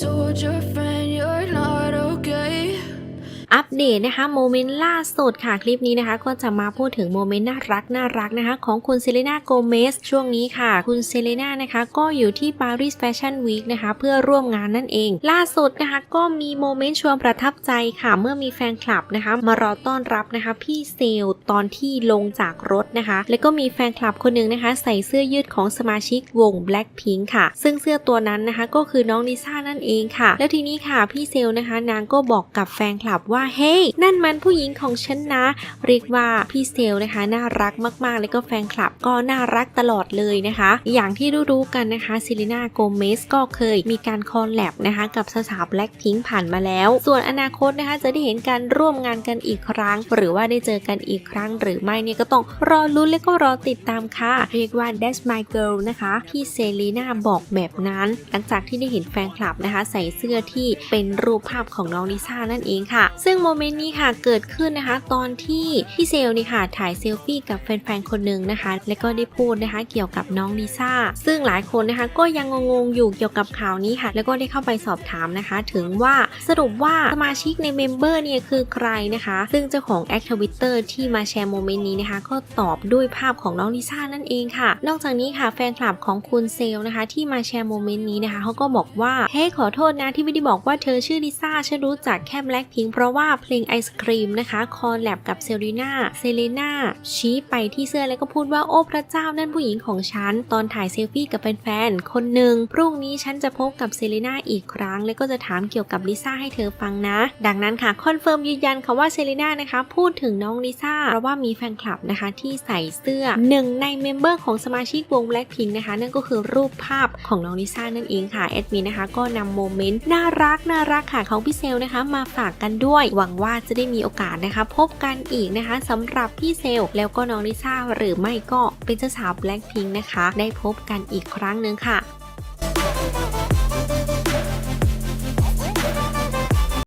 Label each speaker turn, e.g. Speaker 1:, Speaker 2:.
Speaker 1: told your friends
Speaker 2: อัปเดตนะคะโมเมนต์ล่าสุดค่ะคลิปนี้นะคะ ก็จะมาพูดถึงโมเมนต์น่ารักน่ารักนะคะ ของคุณเซเลนาโกเมสช่วงนี้ค่ะ คุณเซเลนานะคะ ก็อยู่ที่ Paris Fashion Week นะคะ เพื่อร่วมงานนั่นเอง ล่าสุดนะคะ ก็มีโมเมนต์ชวนประทับใจค่ะ เมื่อมีแฟนคลับนะคะ มารอต้อนรับนะคะ พี่เซลตอนที่ลงจากรถนะคะ แล้วก็มีแฟนคลับคนหนึ่งนะคะ ใส่เสื้อยืดของสมาชิกวง Blackpink ค่ะ ซึ่งเสื้อตัวนั้นนะคะ ก็คือน้องลิซ่านั่นเองค่ะ แล้วทีนี้ค่ะพี่เซลนะคะ นางก็บอกกับแฟนคลับว่าเฮ้ยนั่นมันผู้หญิงของฉันนะ เรียกว่าพี่เซลนะคะ น่ารักมากๆ แล้วก็แฟนคลับก็น่ารักตลอดเลยนะคะ อย่างที่รู้ๆกันนะคะซิลิน่าโกเมสก็เคยมีการคอลแลบนะคะ กับสาวแบล็คพิงผ่านมาแล้ว ส่วนอนาคตนะคะ จะได้เห็นการร่วมงานกันอีกครั้ง หรือว่าได้เจอกันอีกครั้ง หรือไม่เนี่ยก็ต้องรอลุ้นและก็รอติดตามค่ะ เรียกว่า that's my girl นะคะพี่เซลีน่าบอกแบบนั้น หลังจากที่ได้เห็นแฟนคลับนะคะ ใส่เสื้อที่เป็นรูปภาพของน้องลิซ่านั่นเองค่ะซึ่งโมเมนต์นี้ค่ะเกิดขึ้นนะคะ ตอนที่พี่เซลนี่ค่ะถ่ายเซลฟี่กับแฟนๆคนหนึ่งนะคะ และก็ได้พูดนะคะเกี่ยวกับน้องลิซ่าซึ่งหลายคนนะคะก็ยังงงๆอยู่เกี่ยวกับข่าวนี้ค่ะ แล้วก็ได้เข้าไปสอบถามนะคะ ถึงว่าสรุปว่าสมาชิกในเมมเบอร์เนี่ยคือใครนะคะ ซึ่งเจ้าของแอคทวิตเตอร์ที่มาแชร์โมเมนต์นี้นะคะ ก็ตอบด้วยภาพของน้องลิซ่านั่นเองค่ะ นอกจากนี้ค่ะแฟนคลับของคุณเซลนะคะ ที่มาแชร์โมเมนต์นี้นะคะเขาก็บอกว่าเฮ้ยขอโทษนะที่ไม่ได้บอกว่าเธอชื่อลิซ่าฉันรู้จักแค่แบล็คพิงเพราะว่าว่าเพลงไอศครีมนะคะคอลแลบกับเซรีนาเซเลนาชี้ไปที่เสื้อแล้วก็พูดว่าโอ้พระเจ้านั่นผู้หญิงของฉัน ตอนถ่ายเซลฟี่กับแฟนๆคนหนึ่งพรุ่งนี้ฉันจะพบกับเซเลนาอีกครั้ง แล้วก็จะถามเกี่ยวกับลิซ่าให้เธอฟังนะ ดังนั้นค่ะคอนเฟิร์มยืนยันค่ะว่าเซเลนานะคะพูดถึงน้องลิซ่าเพราะว่ามีแฟนคลับนะคะที่ใส่เสื้อหนึ่งในเมมเบอร์ของสมาชิกวง Blackpink นะคะนั่นก็คือรูปภาพของน้องลิซ่านั่นเองค่ะแอดมินนะคะก็นำโมเมนต์น่ารักน่ารักค่ะของพี่เซลนะคะมาฝากกันด้วยหวังว่าจะได้มีโอกาสนะคะ พบกันอีกนะคะสำหรับพี่เซลแล้วก็น้องลิซ่าหรือไม่ก็เป็นเจ้าสาว Blackpink นะคะ ได้พบกันอีกครั้งหนึ่งค่ะ